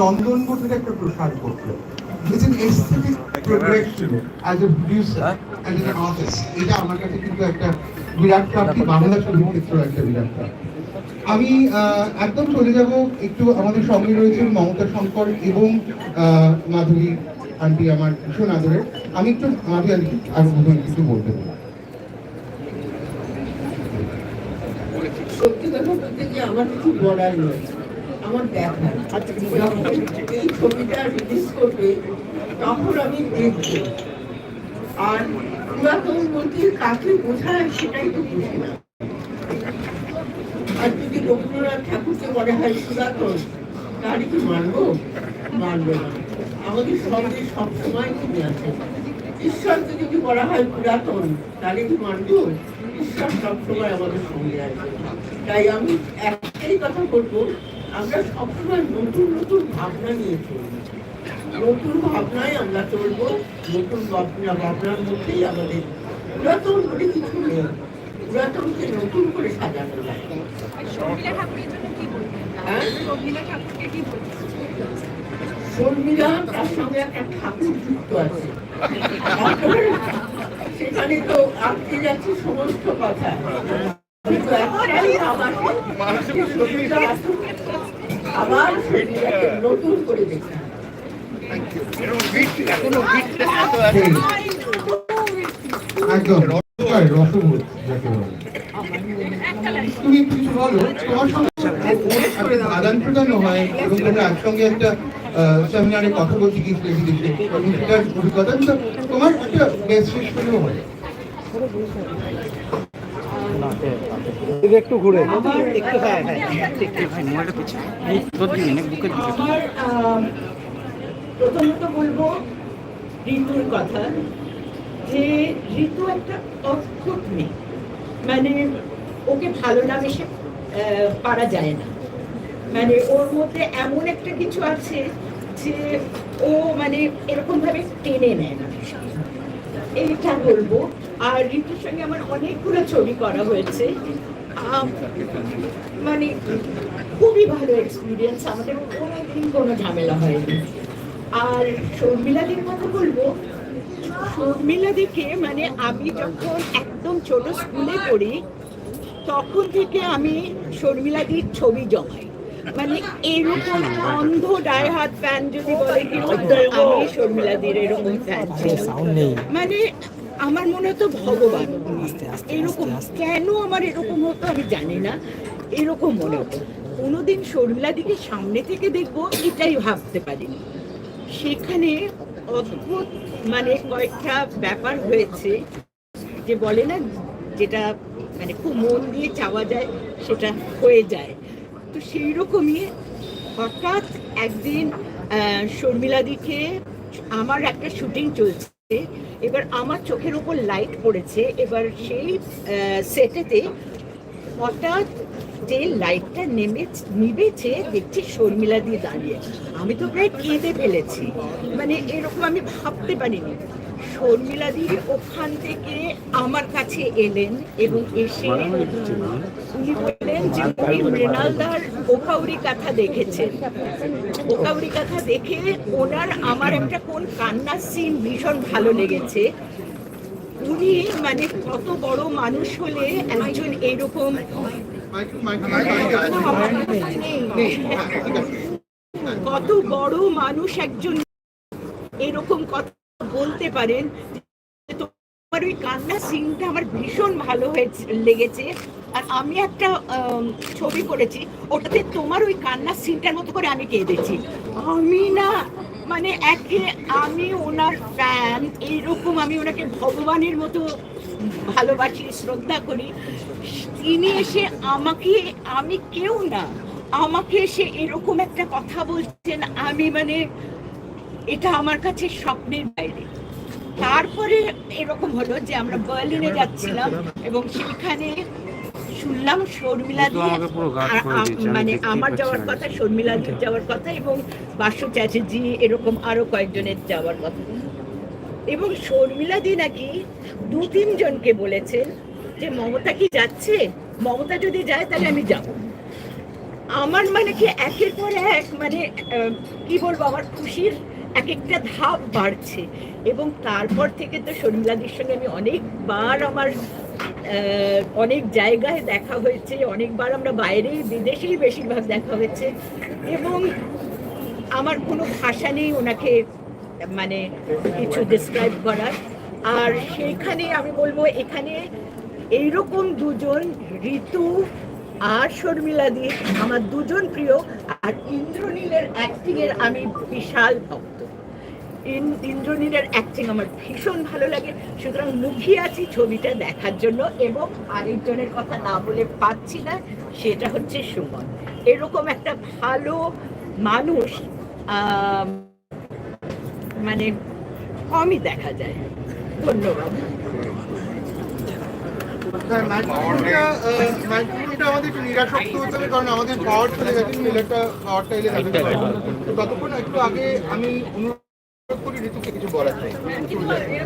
নন্দন বোধের একটা প্রসার করতো। It's an aesthetic progression as a producer and an artist. এটা আমার কাছে কিন্তু একটা বিরাট বিরাট প্রাপ্তি। আমি একদম চলে যাব একটু আমাদের সঙ্গে রয়েছেন মমতা শঙ্কর এবং মাধুরী আন্টি আমার ভীষণ আদরের। আমি একটু মাধুরী আন্টি আর কিছু বলতে পারি। সত্যি আমার খুব বলার নয় আমার ছবিটা রিলিজ করবে, তখন আমি দেখব। আর পুরাতন বলতে কাকে বোঝায় সেটাই তো বুঝি না। আর যদি রবীন্দ্রনাথ ঠাকুরকে মনে হয় পুরাতন, তাহলে কি মানবো? মানবো না। আমাদের সঙ্গে সবসময় তিনি আছেন। ঈশ্বরকে যদি বলা হয় পুরাতন, তাহলে কি মানবো? ঈশ্বর সবসময় আমাদের সঙ্গে আছে তাই আমি একটাই কথা বলব আমরা সবসময় নতুন নতুন ভাবনা নিয়ে চলবো। নতুন ভাবনায় আমরা চলবো নতুন ভাবনা ভাবনার মধ্যেই আমাদের পুরাতন বলে কিছু নেই। পুরাতনকে নতুন করে সাজানো যায়। শর্মিলা হ্যাঁ? শর্মিলা তার সঙ্গে একটা ঠাকুর যুক্ত আছে। সেখানে তো আটকে যাচ্ছে সমস্ত কথা। আবার নতুন করে দেখতে একদম রসবোধ যাকে বলে। তুমি কিছু বলো তোমার সঙ্গে আদান প্রদান হয় এবং তোমরা একসঙ্গে একটা সেমিনারে কথা বলছি কি বিদেশে এবং সেটার অভিজ্ঞতা কিন্তু তোমার একটা বেশ শেষ হলেও হয়। একটু ঘুরে। একটু প্রথমত বলব ঋতুর কথা। যে ঋতু একটা অদ্ভুত মেয়ে মানে ওকে ভালো না বেশি পারা যায় না। মানে ওর মধ্যে এমন একটা কিছু আছে যে ও মানে এরকম ভাবে টেনে নেয় না। এইটা বলব আর ঋতুর সঙ্গে আমার অনেকগুলো ছবি করা হয়েছে। মানে খুবই ভালো এক্সপিরিয়েন্স আমাদের কোনোদিন কোনো ঝামেলা হয়নি। আর শর্মিলাদির কথা বলব শর্মিলাদিকে মানে আমি যখন একদম ছোট স্কুলে পড়ি তখন থেকে আমি শর্মিলাদির ছবি জমাই। মানে এরকম অন্ধ ডায় হাত ফ্যান যদি বলে কি আমি শর্মিলাদির এরকম ফ্যান মানে আমার মনে হতো ভগবান। এরকম কেন আমার এরকম হতো আমি জানি না। এরকম মনে হতো। কোনোদিন শর্মিলাদিকে সামনে থেকে দেখব, এটাই ভাবতে পারিনি। সেখানে অদ্ভুত মানে কয়েকটা ব্যাপার হয়েছে যে বলে না, যেটা মানে খুব মন দিয়ে চাওয়া যায়, সেটা হয়ে যায়। তো সেই রকমই হঠাৎ একদিন শর্মিলাদিকে আমার একটা শুটিং চলছে। এবার আমার চোখের উপর লাইট পড়েছে, এবার সেই সেটেতে হঠাৎ যে লাইটটা নেমে, নিবেছে দেখছি শর্মিলা দিয়ে দাঁড়িয়ে। আমি তো প্রায় কেঁদে ফেলেছি। মানে এরকম আমি ভাবতে পারিনি। শর্মিলা দিয়ে ওখান থেকে আমার কাছে এলেন এবং এসে উনি বললেন যে উনি মৃণালদার ওকাউরি কথা দেখেছেন। ওকাউরি কথা দেখে ওনার আমার একটা কোন কান্নার সিন ভীষণ ভালো লেগেছে। উনি মানে কত বড় মানুষ হলে একজন এরকম কত বড় মানুষ একজন এরকম কথা বলতে পারেন তোমার ওই কান্না সিনটা আমার ভীষণ ভালো হয়েছে, লেগেছে। আর আমি একটা ছবি করেছি, ওটাতে তোমার ওই কান্নার সিনটার মতো করে আমি কেঁদেছি। আমি না মানে একে আমি ওনার ফ্যান এইরকম আমি ওনাকে ভগবানের মতো ভালোবাসি, শ্রদ্ধা করি। তিনি এসে আমাকে, আমি কেউ না, আমাকে এসে এরকম একটা কথা বলছেন, আমি মানে এটা আমার কাছে স্বপ্নের বাইরে। তারপরে এরকম হলো যে আমরা বার্লিনে যাচ্ছিলাম এবং সেখানে শুনলাম শর্মিলা মানে আমার যাওয়ার কথা শর্মিলা যাওয়ার কথা এবং বাসু চ্যাটার্জি এরকম আরও কয়েকজনের যাওয়ার কথা। এবং শর্মিলা দি নাকি দু তিনজনকে বলেছেন যে মমতা কি যাচ্ছে? মমতা যদি যায় তাহলে আমি যাব। আমার মানে কি একের পর এক মানে কি বলব আমার খুশির এক একটা ধাপ বাড়ছে এবং তারপর থেকে তো শর্মিলাদির সঙ্গে আমি অনেকবার আমার অনেক জায়গায় দেখা হয়েছে, অনেকবার আমরা বাইরে বিদেশেই বেশিরভাগ দেখা হয়েছে এবং আমার কোনো ভাষা নেই ওনাকে মানে কিছু ডিসক্রাইব করার। আর সেইখানে আমি বলব, এখানে এইরকম দুজন ঋতু আর শর্মিলা দি আমার দুজন প্রিয়, আর ইন্দ্রনীলের অ্যাক্টিংয়ের আমি বিশাল ভক্ত। ইন্দ্রনীলের অ্যাক্টিং আমার ভীষণ ভালো লাগে। সুতরাং মুখিয়ে আছি ছবিটা দেখার জন্য এবং আরেকজনের কথা না বলে পাচ্ছি না সেটা হচ্ছে সুমন। এরকম একটা ভালো মানুষ মানে কমই দেখা যায়। ধন্যবাদ। আমাদের একটু নিরাসক্ত হতে হবে কারণ আমাদের পাওয়ার চলে গেছে পাওয়ারটা এলে ততক্ষণ একটু আগে আমি অনুরোধ করি ঋতুকে কিছু বলার চাই